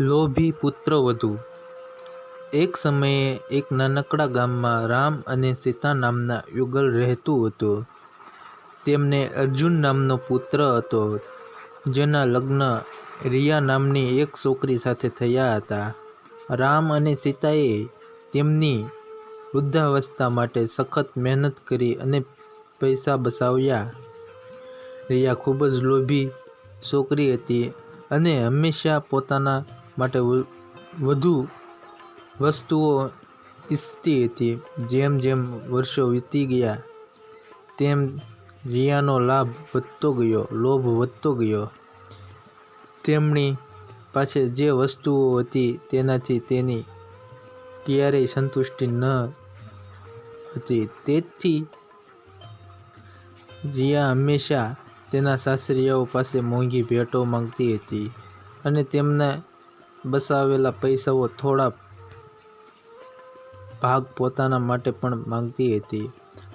લોભી પુત્રવધૂ એક સમયે એક નાનકડા ગામમાં રામ અને સીતા નામના યુગલ રહેતું હતું. તેમને અર્જુન નામનો પુત્ર હતો, જેના લગ્ન રિયા નામની એક છોકરી સાથે થયા હતા. રામ અને સીતાએ તેમની વૃદ્ધાવસ્થા માટે સખત મહેનત કરી અને પૈસા બસાવ્યા રિયા ખૂબ જ લોભી છોકરી હતી અને હંમેશા પોતાના માટે વધુ વસ્તુઓ ઈચ્છતી હતી. જેમ જેમ વર્ષો વીતી ગયા, તેમ રિયાનો લાભ વધતો ગયો, લોભ વધતો ગયો. તેમની પાસે જે વસ્તુઓ હતી તેનાથી તેની ક્યારેય સંતુષ્ટિ ન હતી. તેથી રિયા હંમેશા તેના સાસરિયાઓ પાસે મોંઘી ભેટો માંગતી હતી અને તેમના બચાવેલા પૈસાઓ થોડા ભાગ પોતાના માટે પણ માંગતી હતી.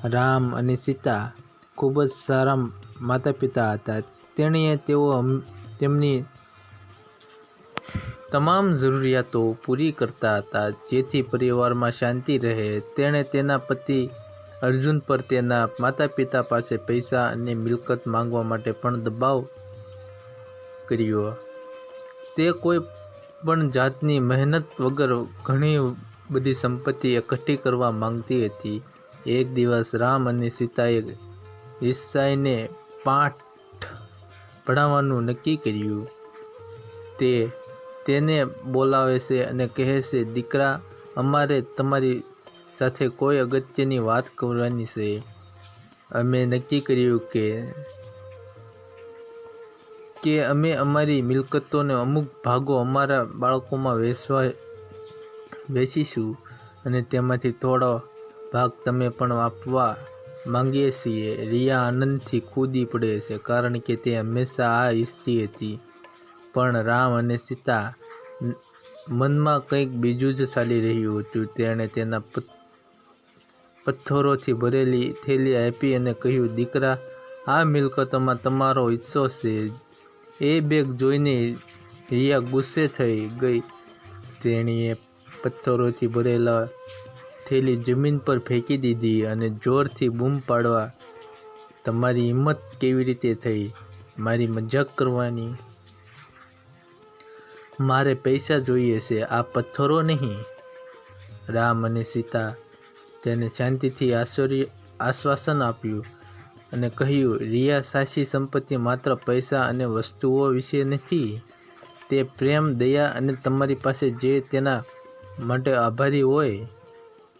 રામ અને સીતા ખૂબ જ સારા માતા પિતા હતા. તેણીએ તેઓ તેમની તમામ જરૂરિયાતો પૂરી કરતા હતા જેથી પરિવારમાં શાંતિ રહે. તેણે તેના પતિ અર્જુન પર તેના માતા પિતા પાસે પૈસા અને મિલકત માંગવા માટે પણ દબાવ કર્યો. તે કોઈ પણ જાતની મહેનત વગર ઘણી બધી સંપત્તિ એકઠી કરવા માંગતી હતી. એક દિવસ રામ અને સીતાએ ઈસાઈને પાઠ ભણાવવાનું નક્કી કર્યું. તે તેને બોલાવે છે અને કહે છે, દીકરા, અમારે તમારી સાથે કોઈ અગત્યની વાત કરવાની છે. અમે નક્કી કર્યું છે કે અમે અમારી મિલકતોને અમુક ભાગો અમારા બાળકોમાં વહેંચીશું અને તેમાંથી થોડો ભાગ તમે પણ આપવા માંગીએ છીએ. રિયા આનંદથી કૂદી પડે છે કારણ કે તે હંમેશા આ ઈચ્છતી હતી. પણ રામ અને સીતા મનમાં કંઈક બીજું જ ચાલી રહ્યું હતું. તેણે તેના પથ્થરોથી ભરેલી થેલી આપી અને કહ્યું, દીકરા, આ મિલકતોમાં તમારો હિસ્સો છે. એ બેગ જોઈને રિયા ગુસ્સે થઈ ગઈ. તેણીએ પથ્થરોથી ભરેલા થેલી જમીન પર ફેંકી દીધી અને જોરથી બૂમ પાડવા, તમારી હિંમત કેવી રીતે થઈ મારી મજાક કરવાની? મારે પૈસા જોઈએ છે, આ પથ્થરો નહીં. રામ અને સીતા તેને શાંતિથી આશ્ચર્ય, આશ્વાસન આપ્યું અને કહ્યું, રિયા સાચી સંપત્તિ માત્ર પૈસા અને વસ્તુઓ વિશે નથી. તે પ્રેમ, દયા અને તમારી પાસે જે તેના માટે આભારી હોય,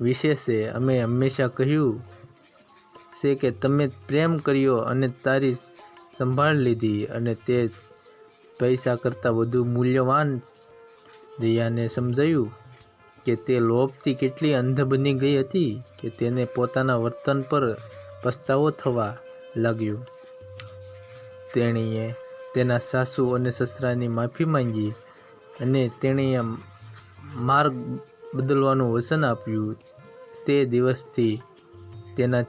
વિશે છે. અમે હંમેશા કહ્યું છે કે, તમે પ્રેમ કર્યો અને તારી સંભાળ લીધી અને તે પૈસા કરતાં વધુ મૂલ્યવાન. રીયાને સમજાયું કે તે લોભથી કેટલી અંધ બની ગઈ હતી કે તેને પોતાના વર્તન પર પસ્તાવો થવા લાગ્યો. તેણીએ તેના સાસુ અને સસરાની માફી માંગી અને તેણીએ માર્ગ બદલવાનું વચન આપ્યું. તે દિવસથી તેના,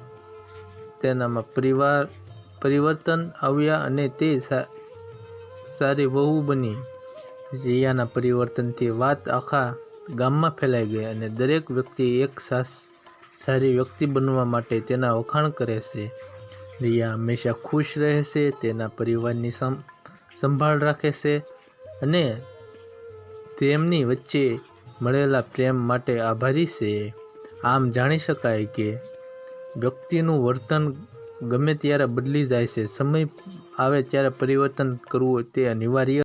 તેનામાં પરિવાર, પરિવર્તન આવ્યા અને તે સારી વહુ બની. રિયાના પરિવર્તનથી વાત આખા ગામમાં ફેલાઈ ગઈ અને દરેક વ્યક્તિ એક સારી વ્યક્તિ બનવા માટે તેના વખાણ કરે છે. રિયા હંમેશા ખુશ રહે છે, તેના પરિવારની સંભાળ રાખે છે અને તેમની વચ્ચે મળેલા પ્રેમ માટે આભારી છે. આમ જાણી શકાય કે વ્યક્તિનું વર્તન ગમે ત્યારે બદલી જાય છે. સમય આવે ત્યારે પરિવર્તન કરવું તે અનિવાર્ય